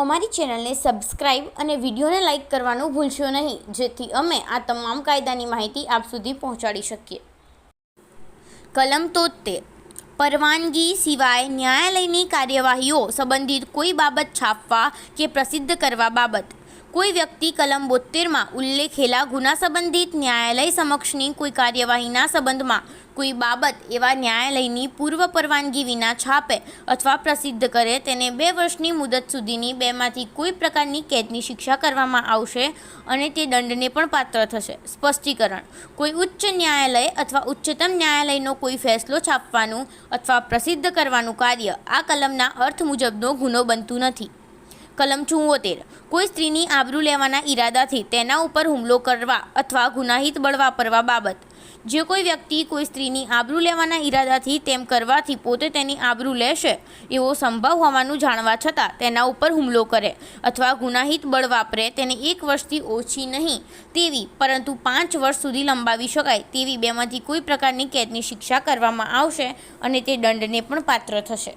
અમારી ચેનલને સબસ્ક્રાઇબ અને વિડીયોને લાઇક કરવાનું ભૂલશો નહીં, જેથી અમે આ તમામ કાયદાની માહિતી આપ સુધી પહોંચાડી શકીએ. કલમ તોતેર પરવાનગી સિવાય ન્યાયાલયની કાર્યવાહીઓ સંબંધિત કોઈ બાબત છાપવા કે પ્રસિદ્ધ કરવા બાબત. કોઈ વ્યક્તિ કલમ બોતેરમાં ઉલ્લેખેલા ગુના સંબંધિત ન્યાયાલય સમક્ષની કોઈ કાર્યવાહીના સંબંધમાં કોઈ બાબત એવા ન્યાયાલયની પૂર્વ પરવાનગી વિના છાપે અથવા પ્રસિદ્ધ કરે તેને બે વર્ષની મુદત સુધીની બેમાંથી કોઈ પ્રકારની કેદની શિક્ષા કરવામાં આવશે અને તે દંડને પણ પાત્ર થશે. સ્પષ્ટીકરણ. કોઈ ઉચ્ચ ન્યાયાલય અથવા ઉચ્ચતમ ન્યાયાલયનો કોઈ ફેસલો છાપવાનું અથવા પ્રસિદ્ધ કરવાનું કાર્ય આ કલમના અર્થ મુજબનો ગુનો બનતું નથી. કલમ ચુંવોતેર. કોઈ સ્ત્રીની આબરૂ લેવાના ઈરાદાથી તેના ઉપર હુમલો કરવા અથવા ગુનાહિત બળ વાપરવા બાબત. જે કોઈ વ્યક્તિ કોઈ સ્ત્રીની આબરૂ લેવાના ઈરાદાથી તેમ કરવાથી પોતે તેની આબરૂ લેશે એવો સંભવ હોવાનું જાણવા છતાં તેના ઉપર હુમલો કરે અથવા ગુનાહિત બળ વાપરે તેને એક વર્ષથી ઓછી નહીં તેવી, પરંતુ પાંચ વર્ષ સુધી લંબાવી શકાય તેવી બેમાંથી કોઈ પ્રકારની કેદની શિક્ષા કરવામાં આવશે અને તે દંડને પણ પાત્ર થશે.